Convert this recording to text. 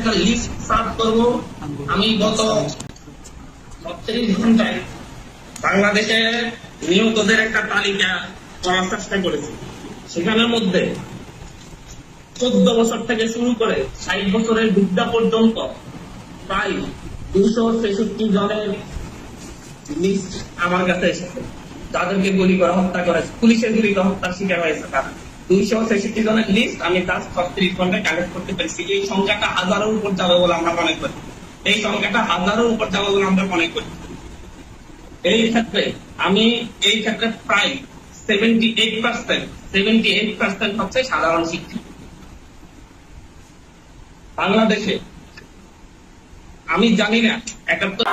একটা list serve করব। আমি গত ছত্রিশ ঘন্টায় বাংলাদেশে নিহতদের একটা তালিকা করার চেষ্টা করেছি। সেখানের মধ্যে চোদ্দ বছর থেকে শুরু করে ষাট বছরের বৃদ্ধা পর্যন্ত প্রায় দুশো ছেষট্টি জনের লিস্ট আমার কাছে এসেছে। তাদেরকে গুলি করে, হত্যা করেছে পুলিশের গুলিতে হত্যার শিকার হয়েছে তারা। দুইশো ছেষট্টি জনের লিস্ট আমি লাস্ট ছত্রিশ ঘন্টায় কালেক্ট করতে পেরেছি। এই সংখ্যাটা হাজারের উপর যাবে বলে আমরা মনে করি। এই সংখ্যাটা হাজারের উপর যাবে বলে আমরা মনে করি। এই ক্ষেত্রে আমি এই ক্ষেত্রে প্রায় seventy eight percent seventy eight percent হচ্ছে সাধারণ শিক্ষিত বাংলাদেশে আমি জানি না, একাত্তর